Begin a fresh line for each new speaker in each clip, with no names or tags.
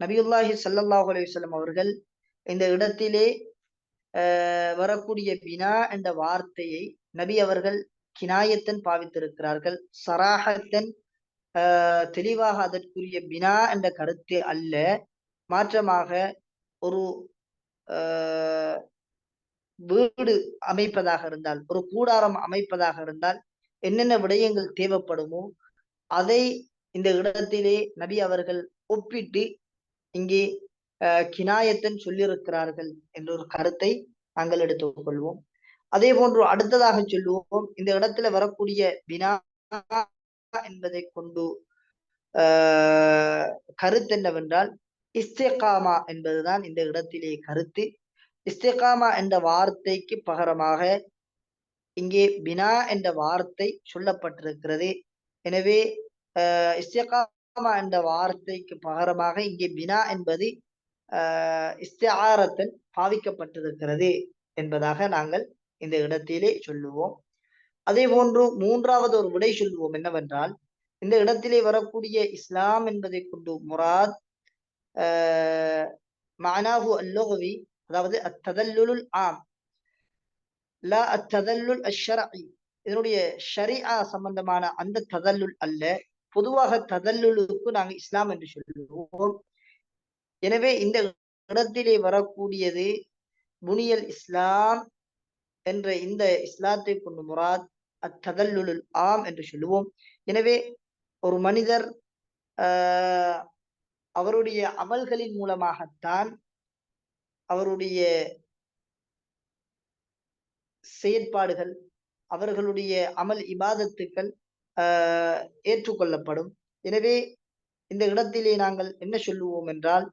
நபியுல்லாஹி சல்லாஹ் அலைஹி அவர்கள் இந்த இடத்திலே வரக்கூடிய பினா என்ற வார்த்தையை நபி அவர்கள் கினாயத்தன் பாவித்திருக்கிறார்கள். சராகத்தன் தெளிவாக அதற்குரிய பினா என்ற கருத்து அல்ல. மாற்றமாக ஒரு அஹ், வீடு அமைப்பதாக இருந்தால் ஒரு கூடாரம் அமைப்பதாக இருந்தால் என்னென்ன விடயங்கள் தேவைப்படுமோ அதை இந்த இடத்திலே நபி அவர்கள் ஒப்பிட்டு இங்கே கினாயத்தன் சொல்லியிருக்கிறார்கள் என்ற ஒரு கருத்தை நாங்கள் எடுத்துக் கொள்வோம் அதே போன்று அடுத்ததாக சொல்லுவோம் இந்த இடத்துல வரக்கூடிய வினா என்பதை கொண்டு கருத்து என்னவென்றால் இஸ்தேகாமா என்பதுதான் இந்த இடத்திலே கருத்து. இஸ்தேகாமா என்ற வார்த்தைக்கு பகரமாக இங்கே பினா என்ற வார்த்தை சொல்லப்பட்டிருக்கிறது. எனவே இஸ்திகாமா என்ற வார்த்தைக்கு பகரமாக இங்கே பினா என்பது ஆஹ் பாவிக்கப்பட்டிருக்கிறது என்பதாக நாங்கள் இந்த இடத்திலே சொல்லுவோம். அதே போன்று மூன்றாவது ஒரு விடை சொல்லுவோம் என்னவென்றால் இந்த இடத்திலே வரக்கூடிய இஸ்லாம் என்பதை கொண்டு முராத் மானாஹு அல்லுகவி அதாவது அத்ததல்லுல் ஆம் லா அத்ததல்லுல் அஷ்ஷரஇ இதனுடைய ஷரிஆ சம்பந்தமான அந்த ததல்லுல் அல்ல பொதுவாக ததல்லுலுக்கு நாங்கள் இஸ்லாம் என்று சொல்லுவோம். எனவே இந்த இடத்திலே வரக்கூடியது புனியல் இஸ்லாம் என்ற இந்த இஸ்லாத்தை கொண்டு முராத் அத்ததல்லுல் ஆம் என்று சொல்லுவோம். எனவே ஒரு மனிதர் ஆஹ் அவருடைய அமல்களின் மூலமாகத்தான் அவருடைய செயற்பாடுகள் அவர்களுடைய அமல் இபாதத்துக்கள் ஏற்றுக்கொள்ளப்படும். எனவே இந்த இடத்திலே நாங்கள் என்ன சொல்லுவோம் என்றால்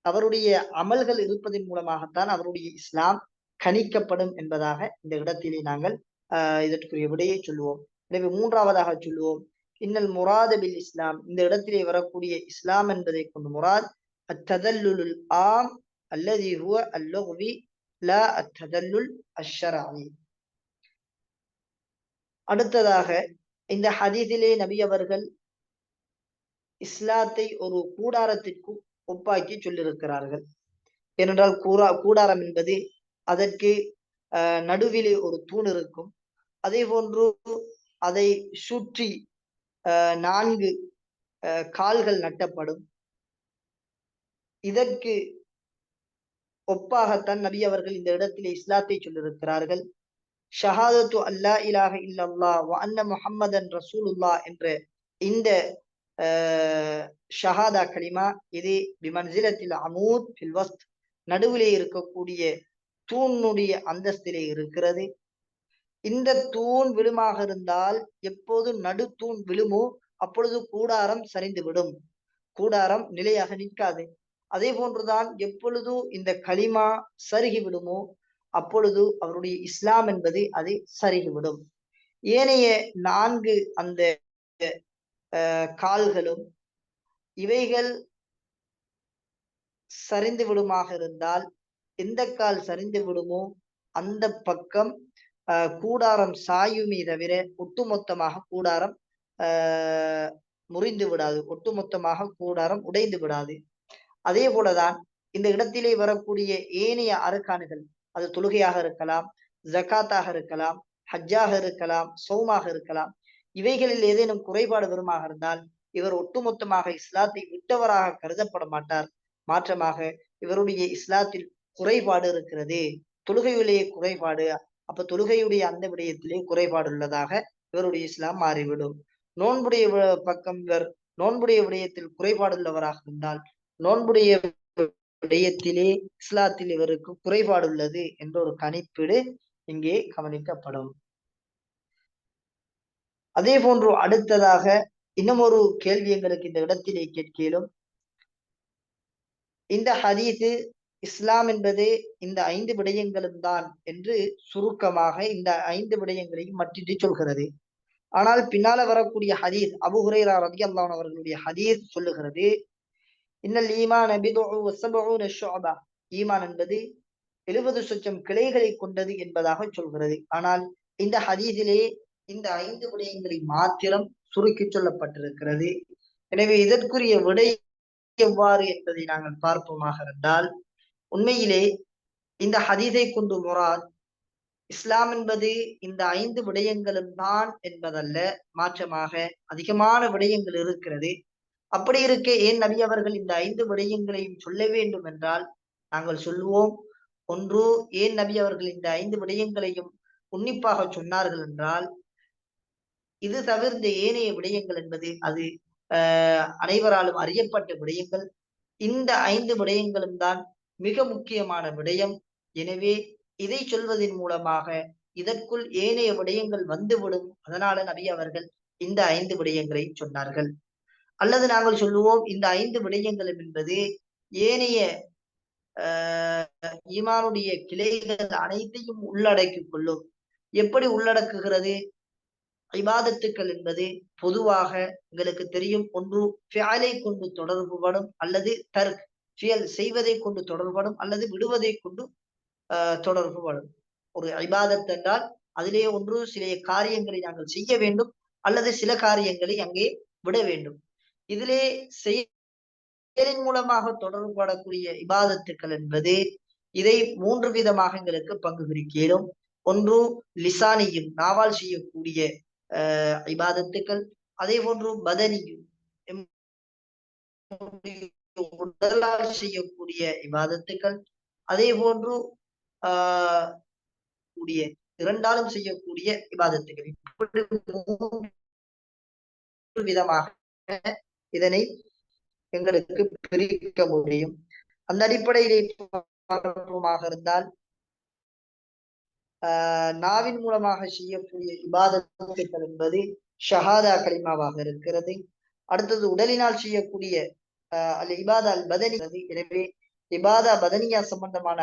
அவருடைய அமல்கள் இருப்பதன் மூலமாகத்தான் அவருடைய இஸ்லாம் கணிக்கப்படும் என்பதாக இந்த இடத்திலே நாங்கள் அஹ் இதற்குரிய விடையை சொல்லுவோம். எனவே மூன்றாவதாக சொல்லுவோம். இன்னல் முராதபில் இஸ்லாம். இந்த இடத்திலே வரக்கூடிய இஸ்லாம் என்பதை கொண்டு முராத் அத்ததல்லுல் ஆம் அல்லது ஹுவ லா அத்ததல்லுல் அடுத்ததாக இந்த ஹதீஸிலே நபி அவர்கள் இஸ்லாத்தை ஒரு கூடாரத்திற்கு ஒப்பாக்கி சொல்லியிருக்கிறார்கள். ஏனென்றால் கூரா கூடாரம் என்பது அதற்கு அஹ், நடுவிலே ஒரு தூண் இருக்கும். அதே போன்று அதை சுற்றி அஹ், நான்கு அஹ், கால்கள் நட்டப்படும். இதற்கு ஒப்பாகத்தான் நபி அவர்கள் இந்த இடத்திலே இஸ்லாத்தை சொல்லியிருக்கிறார்கள். ஷஹாதத்து அல்லா இலாக இல்லல்லா வ அன்ன முஹம்மதன் ரசூலுல்லா என்று இந்த ஷஹாதா கலிமா இது பிமன்சிலத்தில் அமூத் பில்வஸ்த் நடுவிலே இருக்கக்கூடிய தூணுடைய அந்தஸ்திலே இருக்கிறது. இந்த தூண் விழுமாக இருந்தால் எப்போது நடு தூண் விழுமோ அப்பொழுது கூடாரம் சரிந்து விடும் கூடாரம் நிலையாக நிற்காது. அதே போன்றுதான் எப்பொழுது இந்த களிமா சருகி விடுமோ அப்பொழுது அவருடைய இஸ்லாம் என்பது அது சருகிவிடும் ஏனைய நான்கு அந்த அஹ், கால்களும் இவைகள் சரிந்து விடுமாக இருந்தால் எந்த கால் சரிந்து விடுமோ அந்த பக்கம் அஹ், கூடாரம் சாயுமே தவிர ஒட்டுமொத்தமாக கூடாரம் முறிந்து விடாது. ஒட்டுமொத்தமாக கூடாரம் உடைந்து விடாது. அதே போலதான் இந்த இடத்திலே வரக்கூடிய ஏனைய அரக்கானுகள் அது தொழுகையாக இருக்கலாம் ஜகாத்தாக இருக்கலாம் ஹஜ்ஜாக இருக்கலாம் சௌமாக இருக்கலாம். இவைகளில் ஏதேனும் குறைபாடு வருமாக இருந்தால் இவர் ஒட்டுமொத்தமாக இஸ்லாத்தை விட்டவராக கருதப்பட மாட்டார். மாற்றமாக இவருடைய இஸ்லாத்தில் குறைபாடு இருக்கிறது. தொழுகையிலேயே குறைபாடு அப்ப தொழுகையுடைய அந்த விடயத்திலே குறைபாடு உள்ளதாக இவருடைய இஸ்லாம் மாறிவிடும். நோன்புடைய பக்கம் இவர் நோன்புடைய விடயத்தில் குறைபாடு உள்ளவராக இருந்தால் நோன்புடைய விடயத்திலே இஸ்லாத்தில் இவருக்கு குறைபாடு உள்ளது என்ற ஒரு கணிப்பீடு இங்கே கவனிக்கப்படும். அதே போன்று அடுத்ததாக இன்னும் ஒரு கேள்வி எங்களுக்கு இந்த இடத்திலே கேட்கலும். இந்த ஹதீது இஸ்லாம் என்பது இந்த ஐந்து விடயங்களும் தான் என்று சுருக்கமாக இந்த ஐந்து விடயங்களையும் மற்றிட்டு சொல்கிறது. ஆனால் பின்னால வரக்கூடிய ஹதீஸ் அபுஹுரேரா ஹுரைரா ரலியல்லாஹு அவர்களுடைய ஹதீஸ் சொல்லுகிறது. இன்னல் ஈமான் ஈமான் என்பது எழுபது சொச்சம் கிளைகளை கொண்டது என்பதாக சொல்கிறது. ஆனால் இந்த ஹதீஸிலே இந்த ஐந்து விடயங்களை மாத்திரம் சுருக்கி சொல்லப்பட்டிருக்கிறது. எனவே இதற்குரிய விடை எவ்வாறு என்பதை நாங்கள் பார்ப்போமாக இருந்தால் உண்மையிலே இந்த ஹதீதை கொண்டு முராத் இஸ்லாம் என்பது இந்த ஐந்து விடயங்களும் தான் என்பதல்ல. மாற்றமாக அதிகமான விடயங்கள் இருக்கிறது. அப்படி இருக்க ஏன் நபி அவர்கள் இந்த ஐந்து விடயங்களையும் சொல்ல வேண்டும் என்றால் நாங்கள் சொல்லுவோம் ஒன்று ஏன் நபி அவர்கள் இந்த ஐந்து விடயங்களையும் உன்னிப்பாக சொன்னார்கள் என்றால் இது தவிர்ந்த ஏனைய விடயங்கள் என்பது அது அனைவராலும் அறியப்பட்ட விடயங்கள். இந்த ஐந்து விடயங்களும் தான் மிக முக்கியமான விடயம். எனவே இதை சொல்வதன் மூலமாக இதற்குள் ஏனைய விடயங்கள் வந்துவிடும். அதனால நபி அவர்கள் இந்த ஐந்து விடயங்களை சொன்னார்கள். அல்லது நாங்கள் சொல்லுவோம் இந்த ஐந்து விடயங்களும் என்பது ஏனைய ஆஹ் ஈமானுடைய கிளைகள் அனைத்தையும் உள்ளடக்கிக் கொள்ளும். எப்படி உள்ளடக்குகிறது? இபாதத்துக்கள் என்பது பொதுவாக எங்களுக்கு தெரியும். ஒன்று ஃபியாலை கொண்டு தொடர்புபடும் அல்லது தர்க் ஃபியல் செய்வதை கொண்டு தொடர்படும் அல்லது விடுவதை கொண்டு தொடர்புபடும். ஒரு ஐபாதத் என்றால் அதிலே ஒன்று சில காரியங்களை நாங்கள் செய்ய வேண்டும் அல்லது சில காரியங்களை அங்கே விட வேண்டும். இதிலே செயலின் மூலமாக தொடர்புபடக்கூடிய இபாதத்துக்கள் என்பது இதை மூன்று விதமாக எங்களுக்கு பங்கு பிரிக்கிறோம் ஒன்று லிசானியும் நாவால் செய்யக்கூடிய அஹ் இபாதத்துக்கள் அதே போன்று பதனியும் உடலால் செய்யக்கூடிய இபாதத்துக்கள் அதே போன்று ஆஹ் கூடிய இரண்டாலும் செய்யக்கூடிய இபாதத்துகள் இப்படி மூன்று விதமாக இதனை எங்களுக்கு பிரிக்க முடியும். அந்த அடிப்படையிலே பார்ப்போமாக இருந்தால் ஆஹ் நாவின் மூலமாக செய்யக்கூடிய இபாதத்துகள் என்பது ஷஹாதா கலிமாவாக இருக்கிறது. அடுத்தது உடலினால் செய்யக்கூடிய ஆஹ் அல் இபாதா அல் பதனி எனவே இபாதா பதனியா சம்பந்தமான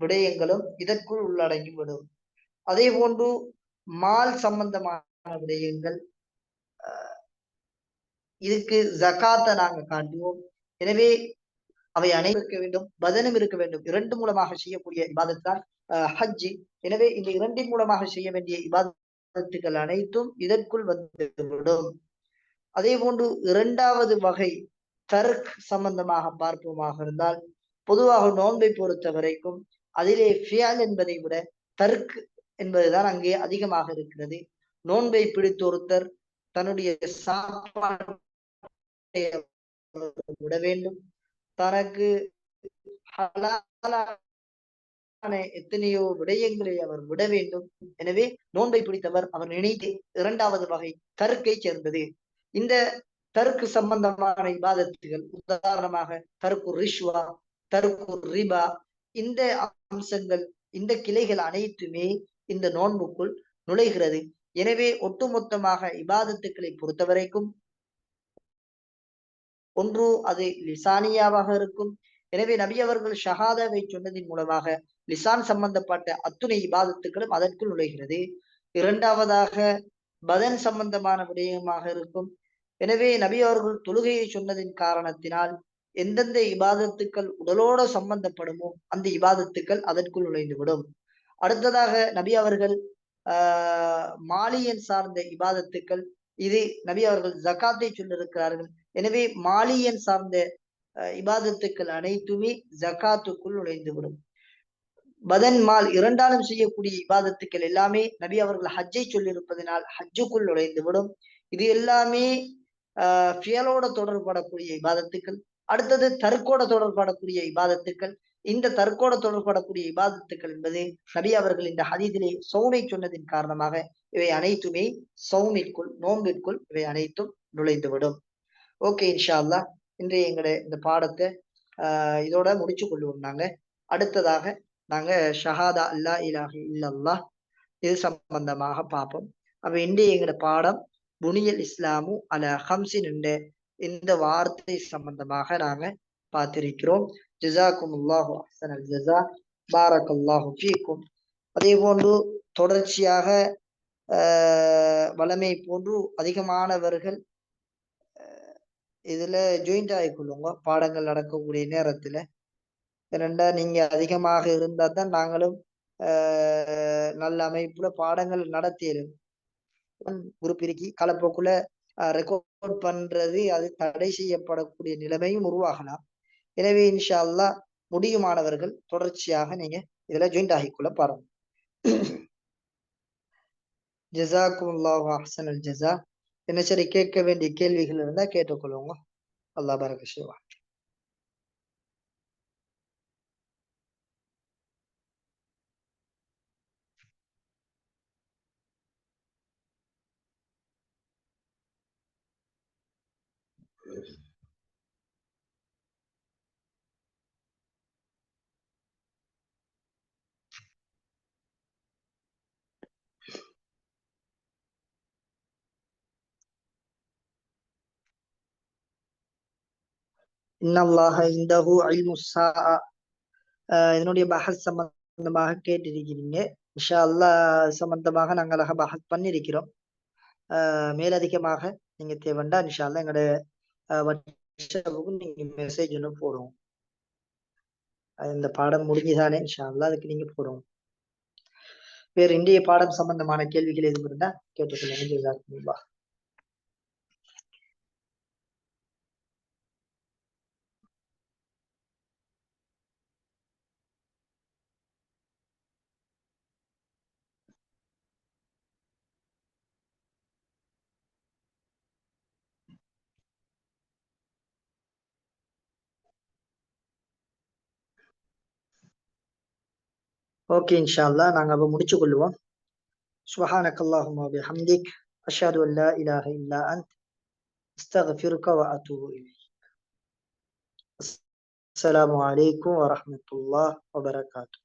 விடயங்களும் இதற்குள் உள்ளடங்கிவிடும். அதே போன்று மால் சம்பந்தமான விடயங்கள் இதுக்கு ஜகாத்தை நாங்க காட்டுவோம். எனவே அவை அனைவரும் இருக்க வேண்டும் பதனும் இருக்க வேண்டும். இரண்டு மூலமாக செய்யக்கூடிய இபாதத் தான் ஹஜ்ஜி. எனவே இந்த இரண்டின் மூலமாக செய்ய வேண்டிய இபாதத்துகள் அனைத்தும் இதற்குள் வந்துவிடும். அதே போன்று இரண்டாவது வகை தர்க் சம்பந்தமாக பார்ப்போமாக இருந்தால் பொதுவாக நோன்பை பொறுத்த வரைக்கும் அதிலே ஃபியால் என்பதை விட தர்க் என்பதுதான் அங்கே அதிகமாக இருக்கிறது. நோன்பை பிடித்த ஒருத்தர் தன்னுடைய சாப்பாடு விட வேண்டும். தனக்கு எத்தனையோ விடயங்களை அவர் விட வேண்டும். எனவே நோன்பை பிடித்தவர் அவர் நினைத்து இரண்டாவது வகை தருக்கை சேர்ந்தது. இந்த தருக்கு சம்பந்தமான இபாதத்துகள் உதாரணமாக தருக்கு ரிஷ்வா தருக்கு ரிபா இந்த அம்சங்கள் இந்த கிளைகள் அனைத்துமே இந்த நோன்புக்குள் நுழைகிறது. எனவே ஒட்டுமொத்தமாக இபாதத்துக்களை பொறுத்தவரைக்கும் ஒன்று அது லிசானியாவாக இருக்கும். எனவே நபி அவர்கள் ஷஹாதாவை சொன்னதின் மூலமாக லிசான் சம்பந்தப்பட்ட அத்துணை இபாதத்துக்களும் அதற்குள் நுழைகிறது. இரண்டாவதாக பதன் சம்பந்தமான விடயமாக இருக்கும். எனவே நபி அவர்கள் தொழுகையை சொன்னதின் காரணத்தினால் எந்தெந்த இபாதத்துக்கள் உடலோட சம்பந்தப்படுமோ அந்த இபாதத்துக்கள் அதற்குள் நுழைந்துவிடும். அடுத்ததாக நபி அவர்கள் ஆஹ் மாலியன் சார்ந்த இபாதத்துக்கள் இது நபி அவர்கள் ஜக்காத்தை சொல்லிருக்கிறார்கள் எனவே மாலியன் சார்ந்த இபாதத்துக்கள் அனைத்துமே ஜக்காத்துக்குள் நுழைந்துவிடும். பதன் மால் இரண்டாலும் செய்யக்கூடிய இபாதத்துக்கள் எல்லாமே நபி அவர்கள் ஹஜ்ஜை சொல்லியிருப்பதனால் ஹஜ்ஜுக்குள் நுழைந்துவிடும். இது எல்லாமே ஆஹ் ஃபியலோட தொடர்படக்கூடிய இபாதத்துக்கள். அடுத்தது தற்கோட தொடர்படக்கூடிய இபாதத்துக்கள். இந்த தற்கோட தொடர்படக்கூடிய இபாதத்துக்கள் என்பது நபி அவர்கள் இந்த ஹதீதிலே சவுனை சொன்னதின் காரணமாக இவை அனைத்துமே சவுனிற்குள் நோம்பிற்குள் இவை அனைத்தும் நுழைந்துவிடும். ஓகே இன்ஷா அல்லா இன்றைய எங்களுடைய இந்த பாடத்தை ஆஹ் இதோட முடிச்சு கொள்வோம் நாங்க. அடுத்ததாக நாங்க ஷஹாதா அல்லா இலாஹி இல்லல்லா இது சம்பந்தமாக பார்ப்போம். அப்ப இன்றைய எங்களோட பாடம் புனியல் இஸ்லாமு அல ஹம்சின் என்ற இந்த வார்த்தை சம்பந்தமாக நாங்க பார்த்திருக்கிறோம். ஜிசாக்கும் அல்லாஹு அஹ்சன் அல் ஜசா பாரக் அல்லாஹு ஃபீக்கும். அதே போன்று தொடர்ச்சியாக வளமை போன்று அதிகமானவர்கள் இதுல ஜாயிண்ட் ஆகிக்கொள்ளுங்க பாடங்கள் நடக்கக்கூடிய நேரத்துல. ரெண்டா நீங்க அதிகமாக இருந்தா தான் நாங்களும் நல்ல அமைப்புல பாடங்கள் நடத்தியது உறுப்பிருக்கி கலப்போக்குள்ள ரெக்கார்ட் பண்றது அது தடை செய்யப்படக்கூடிய நிலைமையும் உருவாகலாம். எனவே இன்ஷா அல்லா முடியுமானவர்கள் தொடர்ச்சியாக நீங்க இதுல ஜாயிண்ட் ஆகிக்குள்ள பாருங்க. ஜசாக்குல்லாஹ் அஹசன் அல் ஜசா என்ன சரி கேட்க வேண்டிய கேள்விகள் இருந்தா கேட்டுக்கொள்ளுங்க. அல்லாஹ் பரக you. இன்னல்லாஹ இந்தஹு இல்முஸ்ஸா இதனுடைய பஹத் சம்பந்தமாக கேட்டிருக்கிறீங்க. இன்ஷா அல்லா சம்பந்தமாக நாங்கள் அழகாக பஹத் பண்ணியிருக்கிறோம். மேலதிகமாக நீங்க தேவைண்டா இன்ஷா அல்லா எங்களோட வாட்ஸ்அப்புக்கு நீங்க மெசேஜ் ஒன்று போடுவோம். இந்த பாடம் முடிஞ்சுதானே இன்ஷா அல்லா அதுக்கு நீங்க போடுவோம். வேற இன்றைய பாடம் சம்பந்தமான கேள்விகள் எதுவும் இருந்தா கேட்டுக்கொள்ளுங்க ஓகே இன்ஷால்லா நாங்கள் அப்போ முடிச்சு கொள்ளுவோம் சுபஹானக் அல்லாஹுமா ஹம்திக் அஷாது அல்லா இலாஹ இல்லா அந்த் அஸ்தகஃபிருக்க வ அத்தூபு இலைக் அஸ்ஸலாமு அலைக்கும் வரஹ்மத்துல்லாஹ் வபரகாத்து